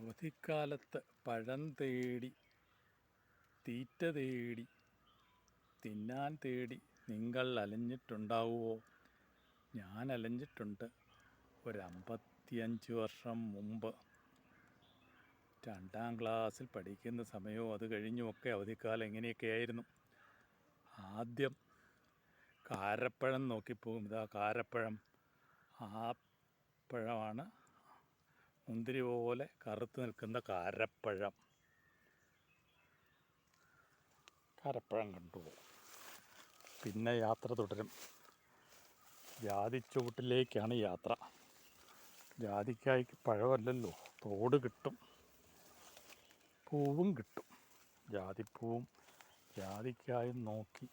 അവധിക്കാലത്ത് പഴം തേടി തീറ്റ തേടി തിന്നാൻ തേടി നിങ്ങൾ അലഞ്ഞിട്ടുണ്ടാവുമോ? ഞാൻ അലഞ്ഞിട്ടുണ്ട്. ഒരമ്പത്തിയഞ്ച് വർഷം മുമ്പ്. രണ്ടാം ക്ലാസ്സിൽ പഠിക്കുന്ന സമയവും അത് കഴിഞ്ഞുമൊക്കെ അവധിക്കാലം ഇങ്ങനെയൊക്കെയായിരുന്നു ആദ്യം കാരപ്പഴം നോക്കിപ്പോകും. ഇതാ കാരപ്പഴം. ആ പഴമാണ് മുന്തിരി പോലെ കറുത്ത് നിൽക്കുന്ന കാരപ്പഴം. കാരപ്പഴം കണ്ടുപോകും പിന്നെ യാത്ര തുടരും. ജാതിച്ചുവട്ടിലേക്കാണ് യാത്ര. ജാതിക്കായി പഴമല്ലല്ലോ. തോട് കിട്ടും. പൂവും കിട്ടും. ജാതിപ്പൂവും ജാതിക്കായും നോക്കി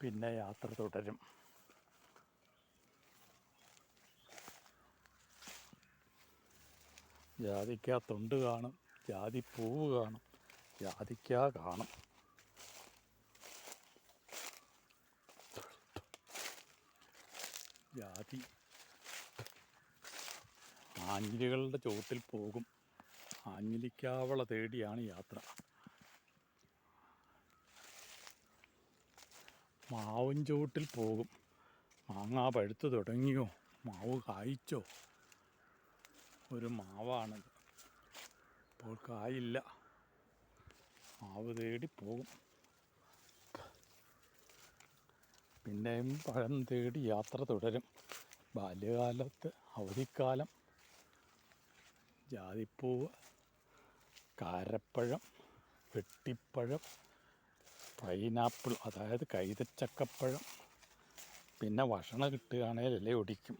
പിന്നെ യാത്ര തുടരും. ജാതിക്ക തൊണ്ട് കാണും ജാതിപ്പൂവ് കാണും ജാതിക്ക കാണും. ജാതി ആഞ്ഞിലികളുടെ ചുവട്ടിൽ പോകും. ആഞ്ഞിലിക്കാവള തേടിയാണ് യാത്ര. മാവും ചുവട്ടിൽ പോകും. മാങ്ങാ പഴുത്തു തുടങ്ങിയോ? മാവ് കായ്ച്ചോ? ഒരു മാവാണ് ഇപ്പോൾ കായില്ല. മാവ് തേടി പോകും. പിന്നെയും പഴം തേടി യാത്ര തുടരും. ബാല്യകാലത്ത് അവധിക്കാലം ജാതിപ്പൂവ് കാരപ്പഴം വെട്ടിപ്പഴം പൈനാപ്പിൾ അതായത് കൈതച്ചക്കപ്പഴം. പിന്നെ വഷണ കിട്ടുകയാണെങ്കിൽ ഇല ഒടിക്കും.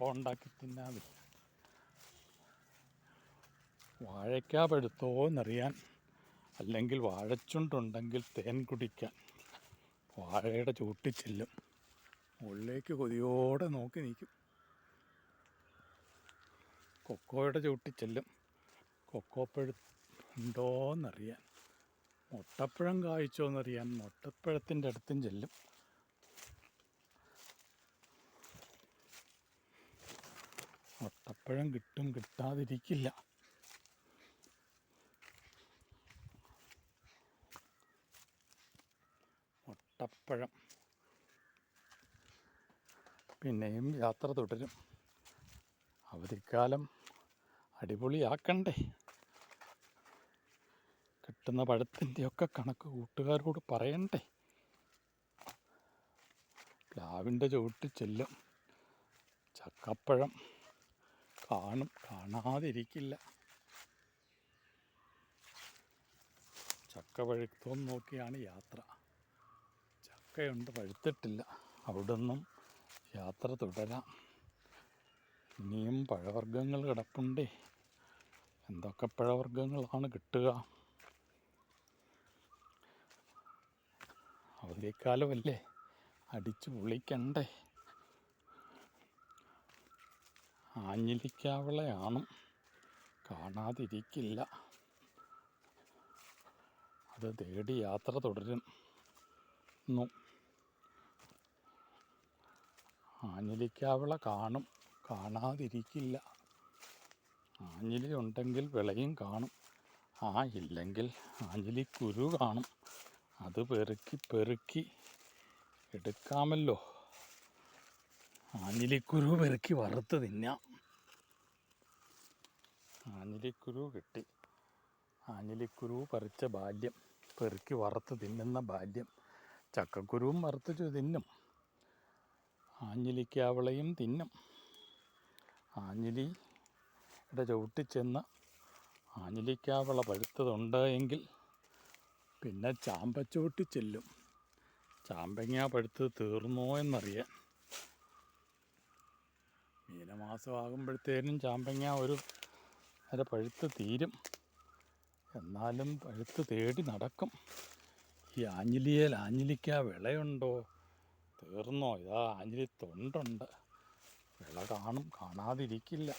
അപ്പം ഉണ്ടാക്കി തിന്നാതെ വാഴയ്ക്ക പഴുത്തോ എന്നറിയാൻ അല്ലെങ്കിൽ വാഴച്ചുണ്ടുണ്ടെങ്കിൽ തേൻ കുടിക്കാൻ വാഴയുടെ ചൂട്ടിച്ചെല്ലും മുകളിലേക്ക് കൊതിയോടെ നോക്കി നിൽക്കും. കൊക്കോയുടെ ചൂട്ടിച്ചെല്ലും ചെല്ലും. ഉണ്ടോ എന്നറിയാൻ മുട്ടപ്പഴം കായ്ച്ചോ എന്നറിയാൻ മുട്ടപ്പഴത്തിന്റെ അടുത്തും ചെല്ലും. മുട്ടപ്പഴം കിട്ടും കിട്ടാതിരിക്കില്ല. മുട്ടപ്പഴം. പിന്നെയും യാത്ര തുടരും. അവധിക്കാലം അടിപൊളിയാക്കണ്ടേ. കിട്ടുന്ന പഴത്തിന്റെയൊക്കെ കണക്ക് കൂട്ടുകാരോട് പറയണ്ടേ. പ്ലാവിന്റെ ചുവട്ടിൽ ചെല്ലും. ചക്കപ്പഴം. കാണും. കാണാതിരിക്കില്ല. ചക്ക പഴുത്തോന്ന് നോക്കിയാണ് യാത്ര. ചക്കയുണ്ട് പഴുത്തിട്ടില്ല. അവിടുന്നും യാത്ര തുടരാം. ഇനിയും പഴവർഗങ്ങൾ കിടപ്പുണ്ടേ. എന്തൊക്കെ പഴവർഗങ്ങളാണ് കിട്ടുക? അവധിക്കാലമല്ലേ? അടിച്ചു പൊളിക്കണ്ടേ? ആഞ്ഞിലിക്കാവളയാണ്. കാണാതിരിക്കില്ല. അത് തേടി യാത്ര തുടരുന്നു. ആഞ്ഞിലിക്കാവള കാണും. കാണാതിരിക്കില്ല. ആഞ്ഞിലി ഉണ്ടെങ്കിൽ വിളയും കാണും. ആ ഇല്ലെങ്കിൽ ആഞ്ഞിലിക്കുരു കാണും. അത് പെറുക്കി പെറുക്കി എടുക്കാമല്ലോ. ആഞ്ഞിലിക്കുരു പെറുക്കി വറുത്ത് തിന്നാം. ആഞ്ഞിലിക്കുരു കിട്ടി. ആഞ്ഞിലിക്കുരു പറിച്ച ബാല്യം പെറുക്കി വറുത്ത് തിന്നുന്ന ബാല്യം. ചക്കക്കുരുവും വറുത്ത് തിന്നും. ആഞ്ഞിലിക്കാവളയും തിന്നും. ആഞ്ഞിലി ഇട ചവിട്ടിച്ചെന്ന് ആഞ്ഞിലിക്കാവള പഴുത്തതുണ്ട് എങ്കിൽ പിന്നെ ചാമ്പച്ചോട്ടി ചെല്ലും. ചാമ്പങ്ങ പഴുത്ത് തീർന്നോ എന്നറിയാൻ മീനമാസമാകുമ്പോഴത്തേനും ചാമ്പങ്ങ ഒരു അര പഴുത്ത് തീരും. എന്നാലും പഴുത്ത് തേടി നടക്കും. ഈ ആഞ്ഞിലിയേൽ ആഞ്ഞിലിക്ക വിളയുണ്ടോ? തീർന്നോ? ഇതാ ആഞ്ഞിലി തൊണ്ടുണ്ട്. വിള കാണും കാണാതിരിക്കില്ല.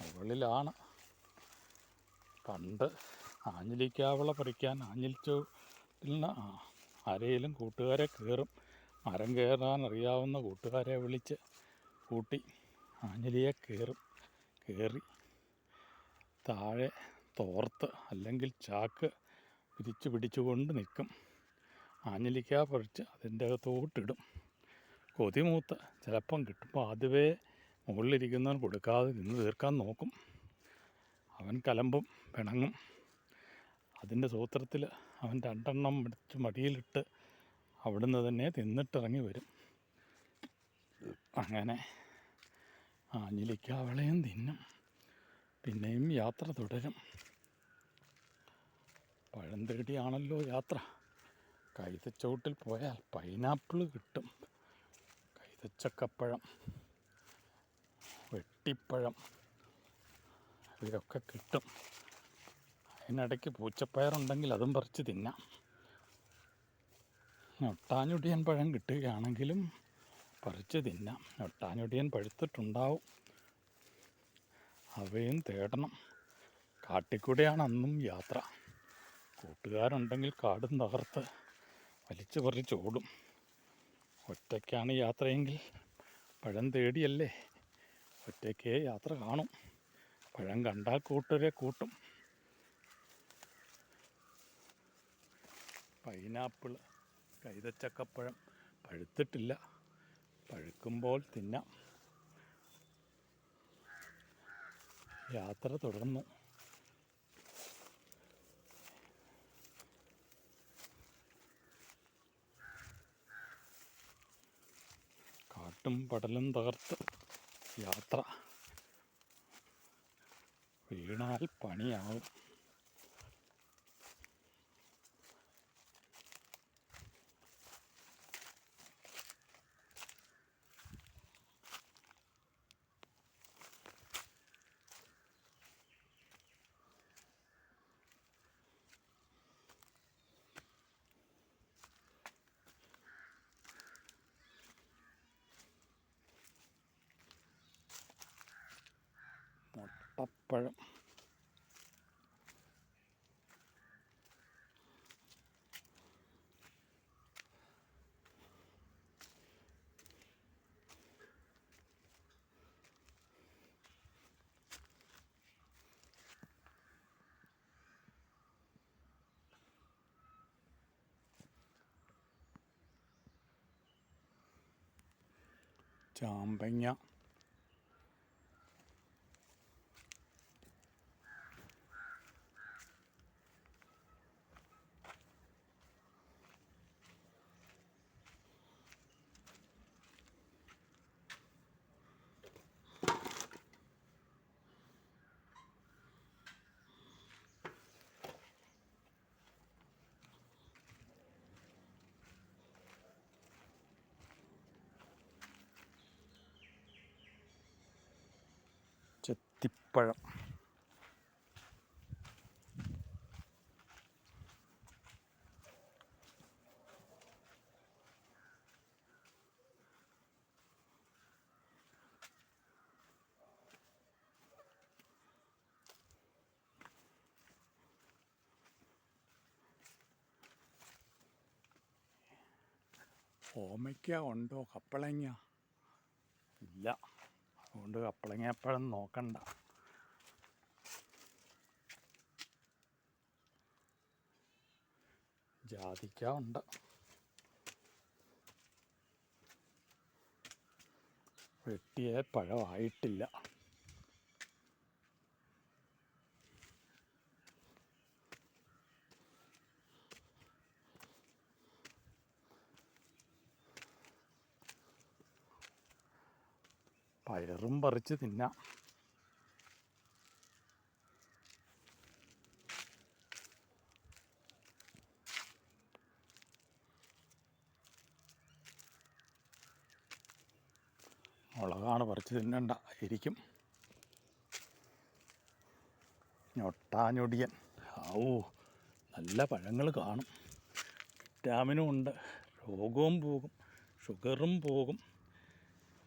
മുകളിലാണ്. പണ്ട് ആഞ്ഞിലിക്കാവിള പറിക്കാൻ ആഞ്ഞിലിച്ചു ആരെയും കൂട്ടുകാരെ കയറും. മരം കയറാൻ അറിയാവുന്ന കൂട്ടുകാരെ വിളിച്ച് കൂട്ടി ആഞ്ഞിലിയെ കയറും. കയറി താഴെ തോർത്ത് അല്ലെങ്കിൽ ചാക്ക് പിരിച്ചു പിടിച്ചുകൊണ്ട് നിൽക്കും. ആഞ്ഞിലിക്ക പൊഴിച്ച് അതിന്റെ അകത്തോട്ടിടും. കൊതിമൂത്ത് ചിലപ്പം കിട്ടുമ്പോൾ ആദ്യമേ മുകളിലിരിക്കുന്നവൻ കൊടുക്കാതെ നിന്ന് തീർക്കാൻ നോക്കും. അവൻ കലമ്പും പിണങ്ങും. അതിന്റെ സൂത്രത്തിൽ അവൻ രണ്ടെണ്ണം എടുത്ത് മടിയിലിട്ട് അവിടുന്ന് തന്നെ തിന്നിട്ടിറങ്ങി വരും. അങ്ങനെ ആഞ്ഞിലിക്ക അവളെയും തിന്നും. പിന്നെയും യാത്ര തുടരും. പഴം തേടിയാണല്ലോ യാത്ര. കൈതച്ചോട്ടിൽ പോയാൽ പൈനാപ്പിൾ കിട്ടും. കൈതച്ചക്കപ്പഴം വെട്ടിപ്പഴം ഇതൊക്കെ കിട്ടും. അതിനിടയ്ക്ക് പൂച്ചപ്പയറുണ്ടെങ്കിൽ അതും പറിച്ച് തിന്നാം. ഒട്ടാഞ്ഞൊടിയൻ പഴം കിട്ടുകയാണെങ്കിലും പറിച്ച് തിന്നാം. ഒട്ടാനൊടിയൻ പഴുത്തിട്ടുണ്ടാവും. അവയും തേടണം. കാട്ടിക്കൂടെയാണ് അന്നും യാത്ര. കൂട്ടുകാരുണ്ടെങ്കിൽ കാടും തകർത്ത് വലിച്ചു പറിച്ചോടും ഒറ്റയ്ക്കാണ് യാത്രയെങ്കിൽ പഴം തേടിയല്ലേ? ഒറ്റയ്ക്കേ യാത്ര കാണും. പഴം കണ്ടാൽ കൂട്ടരെ കൂട്ടും. പൈനാപ്പിൾ കൈതച്ചക്കപ്പഴം പഴുത്തിട്ടില്ല. പഴുക്കുമ്പോൾ തിന്നാം. യാത്ര തുടർന്നു. കാട്ടും പടലും തകർത്ത് യാത്ര. വീണാൽ പണിയാവും. മുട്ടപ്പഴം ചാമ്പങ്ങ ചെത്തിപ്പഴം ഓമയ്ക്ക ഉണ്ടോ? കപ്പളങ്ങ? ഇല്ല. അതുകൊണ്ട് കപ്പളങ്ങപ്പഴം നോക്കണ്ട. ജാതിക്ക വെട്ടിയ പഴമായിട്ടില്ല പയറും പറിച്ച് തിന്നാം. മുളകാണ് പറിച്ച് തിന്നണ്ട ഇരിക്കും ഞൊട്ടാഞ്ഞൊടിയൻ ഓ നല്ല പഴങ്ങൾ കാണും. വിറ്റാമിനും ഉണ്ട്. രോഗവും പോകും. ഷുഗറും പോകും.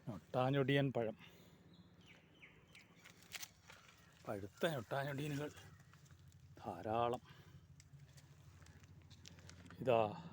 ഞൊട്ടാഞ്ഞൊടിയൻ പഴം. പഴുത്ത ഒട്ടാഞ്ഞൊടിയനുകൾ ധാരാളം. ഇതാ.